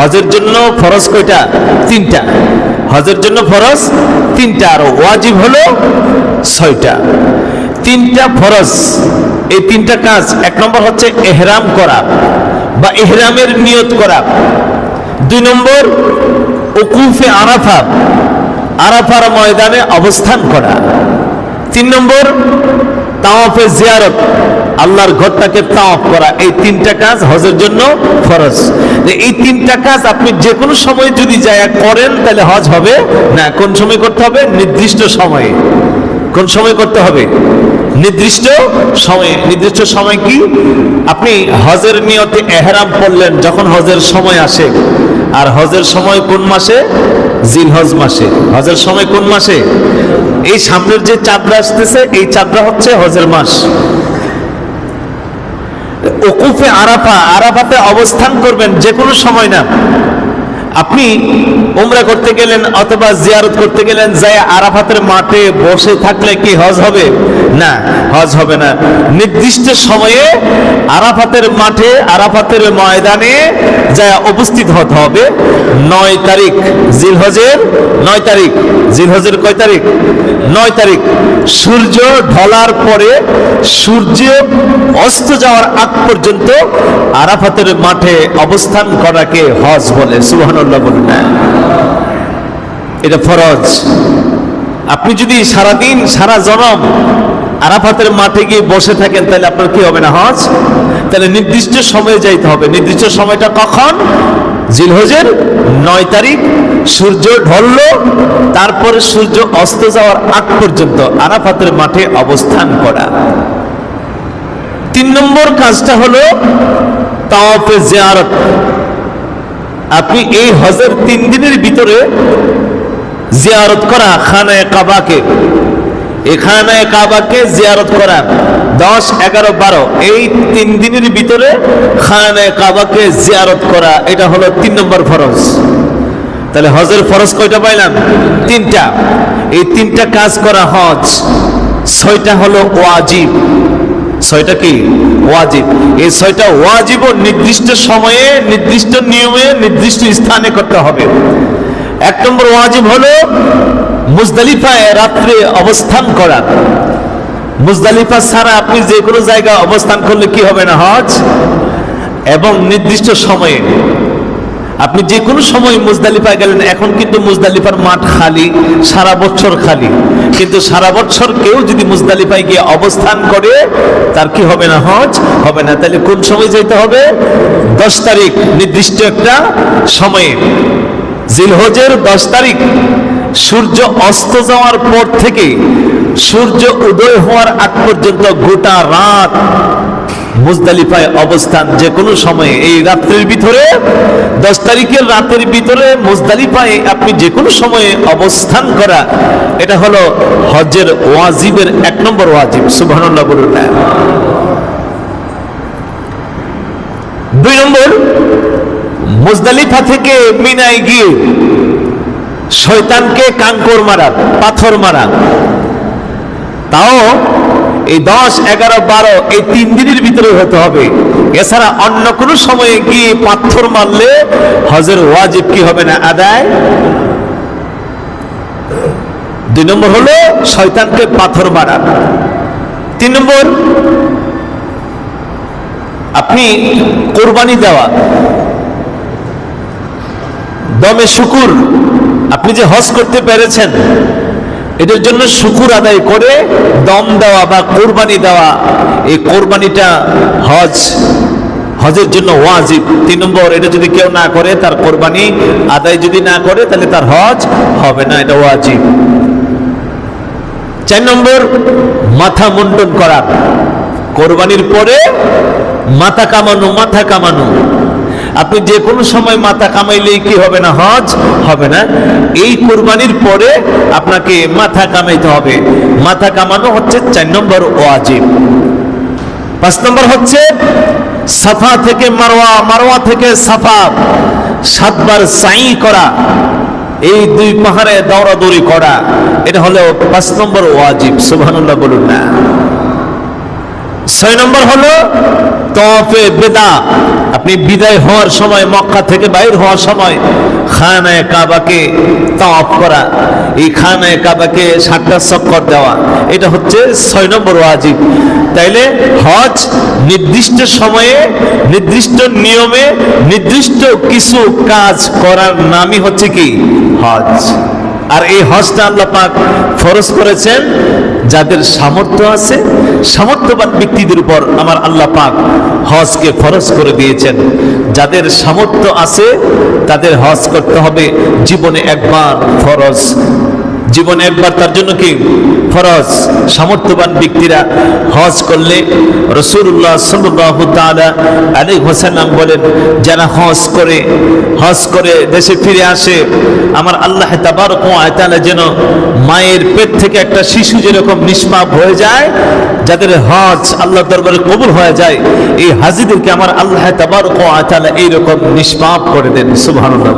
হজের জন্য ফরজ কয়টা? তিনটা। হজের জন্য ফরজ তিনটা, আর ওয়াজিব হলো ছয়টা। তিনটা ফরজ, এই তিনটা কাজ এক নম্বর হচ্ছে এহরাম করা বা এহরামের নিয়ত করা। দুই নম্বর উকুফে আরাফা, আরাফার ময়দানে অবস্থান করা। তিন নম্বর তাওয়াফে জিয়ারত, আল্লাহর ঘরটাকে তাওয়াফ করা, এই তিনটা কাজ হজের জন্য ফরজ। এই তিনটা কাজ আপনি যে কোনো সময় যদি যায় করেন, তাহলে হজ হবে না, কোন সময় করতে হবে? নির্দিষ্ট সময়ে। কোন সময় করতে হবে? নির্দিষ্ট সময়ে। নির্দিষ্ট সময় কি? আপনি হজের নিয়তে এহরাম পড়লেন যখন হজের সময় আসে। আর হজের সময় কোন মাসে? জিলহজ মাসে। হজের সময় কোন মাসে? এই সামনের যে চাঁদরা আসতেছে, এই চাঁদরা হচ্ছে হজের মাস। ওকুফে আরাফা, আরাফাতে অবস্থান করবেন যে কোনো সময় না। আপনি উমরা করতে গেলেন অথবা জিয়ারত করতে গেলেন যাই আরাফাতের মাঠে বসে থাকলে কি হজ হবে? না, হজ হবে না। নির্দিষ্ট সময়ে আরাফাতের মাঠে, আরাফাতের ময়দানে যা উপস্থিত হতে হবে। নয় তারিখ জিলহজের, নয় তারিখ, জিলহজের কয় তারিখ? নয় তারিখ। সূর্য ঢলার পরে সূর্য অস্ত যাওয়ার আগ পর্যন্ত আরাফাতের মাঠে অবস্থান করাকে হজ বলে সুবহানাল্লাহ বলুন, না, এটা ফরজ। আপনি যদি সারাদিন, সারা জনম আরাফাতের মাঠে গিয়ে বসে থাকেন, তাহলে আপনার কি হবে না, হজ? তাহলে নির্দিষ্ট সময়ে যাইতে হবে। নির্দিষ্ট সময়টা কখন? জিলহজের নয় তারিখ। সূর্য ঢলল, তারপরে সূর্য অস্ত যাওয়ার আগ পর্যন্ত আরাফাতের মাঠে অবস্থান করা। তিন নম্বর কাজটা হলো তাওয়াফে জিয়ারত। আপনি এই হজের তিন দিনের ভিতরে জিয়ারত করা খানায় কাবাকে, এই খানায় কাবাকে জিয়ারত করা, দশ, এগারো, বারো, এই তিন দিনের ভিতরে খানায় কাবাকে জিয়ারত করা, এটা হলো তিন নম্বর ফরজ। তাহলে হজের ফরজ কয়টা পাইলাম? তিনটা। এই তিনটা কাজ করা হজ, ছয়টা হলো ওয়াজিব। ছয়টা কি? ওয়াজিব। এই ছয়টা ওয়াজিব নির্দিষ্ট সময়ে, নির্দিষ্ট নিয়মে, নির্দিষ্ট স্থানে করতে হবে। এক নম্বর ওয়াজিব হলো মুজদালিফায় রাত্রে অবস্থান করা। মুজদালিফা ছাড়া আপনি যে কোনো জায়গায় অবস্থান করলে কি হবে না, হজ? এবং নির্দিষ্ট সময়ে। আপনি যে কোনো সময় মুজদালিফায় গেলেন, এখন কিন্তু মুজদালিফার মাঠ খালি, সারা বছর খালি। কিন্তু সারা বছর কেউ যদি মুজদালিফায় গিয়ে অবস্থান করে, তার কি হবে না হজ? হবে না। তাহলে কোন সময় যেতে হবে? দশ তারিখ, নির্দিষ্ট একটা সময়ে। জিলহজের দশ তারিখ, সূর্য অস্ত যাওয়ার পর থেকে সূর্য উদয় হওয়ার আগ পর্যন্ত গোটা রাত মুজদালিফায় অবস্থান যে কোনো সময়ে এই রাত্রের ভিতরে, দশ তারিখের রাতের ভিতরে মুজদালিফায় আপনি যে কোনো সময়ে অবস্থান করা, এটা হলো হজের ওয়াজিবের এক নম্বর ওয়াজিব, সুবহানাল্লাহ বলুন না। দুই নম্বর, মুজদালিফা থেকে মিনায় গিয়ে শয়তানকে কাঙ্কর মারা, পাথর মারা, তাও এই দশ, এগারো, বারো, এই তিন দিনের ভিতরে হতে হবে। এছাড়া অন্য কোনো সময়ে গিয়ে পাথর মারলে হজের ওয়াজিব কি হবে না আদায়? দুই নম্বর হলো শয়তানকে পাথর মারা। তিন নম্বর, আপনি কোরবানি দেওয়া। দমে শুকুর। আপনি যে হজ করতে পেরেছেন এটার জন্য শুকুর আদায় করে দম দেওয়া বা কোরবানি দেওয়া, এই কোরবানিটা হজ, হজের জন্য ওয়াজিব। তিন নম্বর, এটা যদি কেউ না করে, তার কোরবানি আদায় যদি না করে, তাহলে তার হজ হবে না, এটা ওয়াজিব। চার নম্বর, মাথা মুন্ডন করা। কোরবানির পরে মাথা কামানো মাথা কামানো। আপনি যে কোনো সময় মাথা কামাইলেই কি হবে না? হজ হবে না। এই কোরবানির পরে আপনাকে মাথা কামাইতে হবে। মাথা কামানো হচ্ছে চার নম্বর ওয়াজিব। পাঁচ নম্বর হচ্ছে সাফা থেকে মারোয়া মারোয়া থেকে সাফা। সাতবার সাই করা। এই দুই পাহাড়ে দৌড়াদৌড়ি করা। এটা হলো পাঁচ নম্বর ওয়াজিব। সুবহানাল্লাহ বলুন না। ছয় নম্বর হলো তফে বেদা। আপনি বিদায় হওয়ার সময়, মক্কা থেকে বাইর হওয়ার সময় খানায় কাবাকে তফ করা, এই খানায় কাবাকে সাতটা চক্কর দেওয়া, এটা হচ্ছে ছয় নম্বর ওয়াজিব। তাইলে হজ নির্দিষ্ট সময়ে, নির্দিষ্ট নিয়মে, নির্দিষ্ট কিছু কাজ করার নামই হচ্ছে কি? হজ। আর এই হজটা আল্লাহ পাক ফরজ করেছেন যাদের সামর্থ্য আছে, সামর্থ্যবান ব্যক্তিদের উপর আমার আল্লাহ পাক হজকে ফরজ করে দিয়েছেন। যাদের সামর্থ্য আছে, তাদের হজ করতে হবে। জীবনে একবার ফরজ জীবনে একবার তার জন্য কি? ফরজ। সামর্থ্যবান ব্যক্তিরা হজ করলে রসুল্লাহ সাল্লাহ তাআলা আলাইহি বলেন, যারা হজ করে হজ করে দেশে ফিরে আসে, আমার আল্লাহ তাবারক ওয়া তাআলা যেন মায়ের পেট থেকে একটা শিশু যেরকম নিষ্পাপ হয়ে যায়, যাদের হজ আল্লাহ দরবারে কবুল হয়ে যায়, এই হাজিদেরকে আমার আল্লাহ তাবারক ওয়া তাআলা এইরকম নিষ্পাপ করে দেন। সুবহানাল্লাহ।